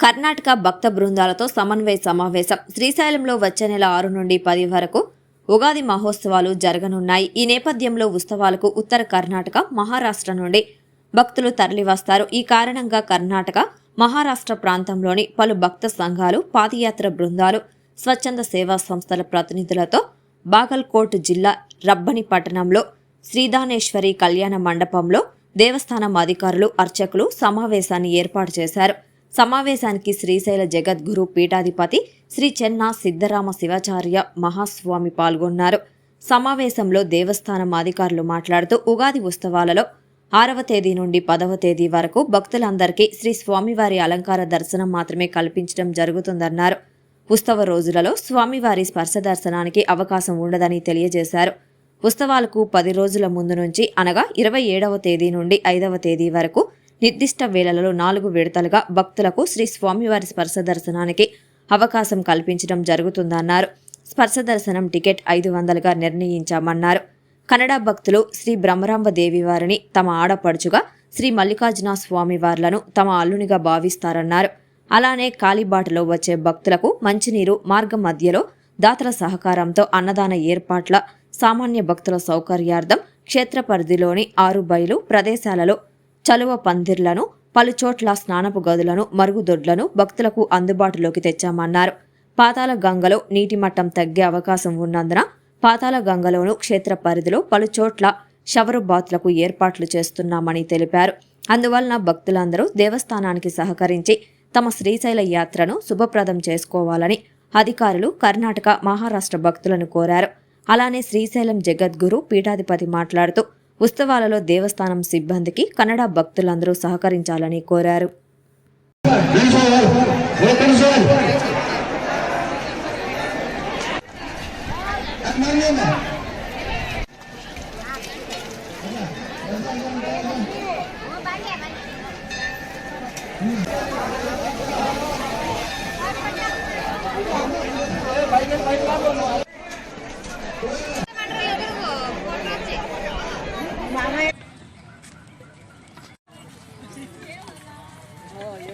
కర్ణాటక భక్త బృందాలతో సమన్వయ సమావేశం. శ్రీశైలంలో వచ్చే నెల ఆరు నుండి పది వరకు ఉగాది మహోత్సవాలు జరగనున్నాయి. ఈ నేపథ్యంలో ఉత్సవాలకు ఉత్తర కర్ణాటక మహారాష్ట్ర నుండి భక్తులు తరలివస్తారు. ఈ కారణంగా కర్ణాటక మహారాష్ట్ర ప్రాంతంలోని పలు భక్త సంఘాలు పాదయాత్ర బృందాలు స్వచ్ఛంద సేవా సంస్థల ప్రతినిధులతో బాగల్కోట్ జిల్లా రబ్బని పట్టణంలో శ్రీదానేశ్వరి కళ్యాణ మండపంలో దేవస్థానం అధికారులు అర్చకులు సమావేశాన్ని ఏర్పాటు చేశారు. సమావేశానికి శ్రీశైల జగద్గురు పీఠాధిపతి శ్రీ చెన్నా సిద్ధరామ శివాచార్య మహాస్వామి పాల్గొన్నారు. సమావేశంలో దేవస్థానం అధికారులు మాట్లాడుతూ ఉగాది ఉత్సవాలలో ఆరవ తేదీ నుండి పదవ తేదీ వరకు భక్తులందరికీ శ్రీ స్వామివారి అలంకార దర్శనం మాత్రమే కల్పించడం జరుగుతుందన్నారు. ఉత్సవ రోజులలో స్వామివారి స్పర్శ దర్శనానికి అవకాశం ఉండదని తెలియజేశారు. ఉత్సవాలకు పది రోజుల ముందు నుంచి అనగా ఇరవై ఏడవ తేదీ నుండి ఐదవ తేదీ వరకు నిర్దిష్ట వేళలలో నాలుగు విడతలుగా భక్తులకు శ్రీ స్వామివారి స్పర్శ దర్శనానికి అవకాశం కల్పించడం జరుగుతుందన్నారు. స్పర్శ దర్శనం టికెట్ ఐదు వందలుగా నిర్ణయించామన్నారు. కన్నడ భక్తులు శ్రీ బ్రహ్మరాంబ దేవి వారిని తమ ఆడపడుచుగా శ్రీ మల్లికార్జున స్వామి వార్లను తమ అల్లునిగా భావిస్తారన్నారు. అలానే కాలిబాటలో వచ్చే భక్తులకు మంచినీరు మార్గం మధ్యలో దాతల సహకారంతో అన్నదాన ఏర్పాట్ల సామాన్య భక్తుల సౌకర్యార్థం క్షేత్ర పరిధిలోని ఆరు బయలు ప్రదేశాలలో చలువ పందిర్లను పలుచోట్ల స్నానపు గదులను మరుగుదొడ్లను భక్తులకు అందుబాటులోకి తెచ్చామన్నారు. పాతాల గంగలో నీటి మట్టం తగ్గే అవకాశం ఉన్నందున పాతాల గంగలోను క్షేత్ర పరిధిలో పలుచోట్ల షవరు బాత్లకు ఏర్పాట్లు చేస్తున్నామని తెలిపారు. అందువలన భక్తులందరూ దేవస్థానానికి సహకరించి తమ శ్రీశైల యాత్రను శుభప్రదం చేసుకోవాలని అధికారులు కర్ణాటక మహారాష్ట్ర భక్తులను కోరారు. అలానే శ్రీశైలం జగద్గురు పీఠాధిపతి మాట్లాడుతూ ఉత్సవాలలో దేవస్థానం సిబ్బందికి కన్నడ భక్తులందరూ సహకరించాలని కోరారు.